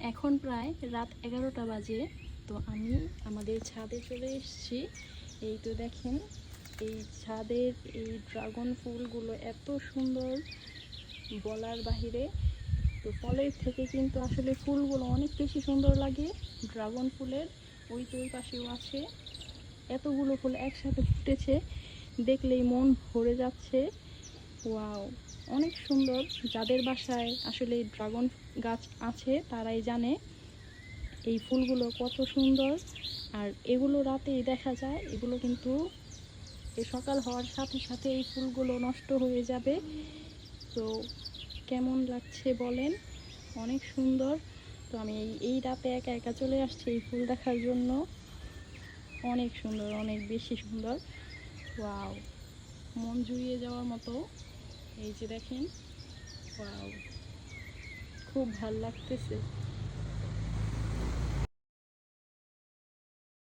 এখন প্রায় রাত এগারোটা বাজে, তো আমি আমাদের ছাদে চলে এসেছি। এই তো দেখেন, এই ছাদের এই ড্রাগন ফুলগুলো এত সুন্দর বলার বাহিরে। তো ফলের থেকে কিন্তু আসলে ফুলগুলো অনেক বেশি সুন্দর লাগে, ড্রাগন ফুলের। ওই তো ওই পাশেও আছে। এতগুলো ফুল একসাথে ফুটেছে, দেখলেই মন ভরে যাচ্ছে। ওয়াও! অনেক সুন্দর। যাদের বাসায় আসলে ড্রাগন গাছ আছে, তারাই জানে এই ফুলগুলো কত সুন্দর। আর এগুলো রাতেই দেখা যায়, এগুলো কিন্তু সকাল হওয়ার সাথে সাথে এই ফুলগুলো নষ্ট হয়ে যাবে। তো কেমন লাগছে বলেন? অনেক সুন্দর। তো আমি এই এই রাতে একা একা চলে আসছি এই ফুল দেখার জন্য। অনেক সুন্দর, অনেক বেশি সুন্দর। ওয়াও, মন জুড়িয়ে যাওয়ার মতো। এই যে দেখেন। খুব ভালো লাগতেছে।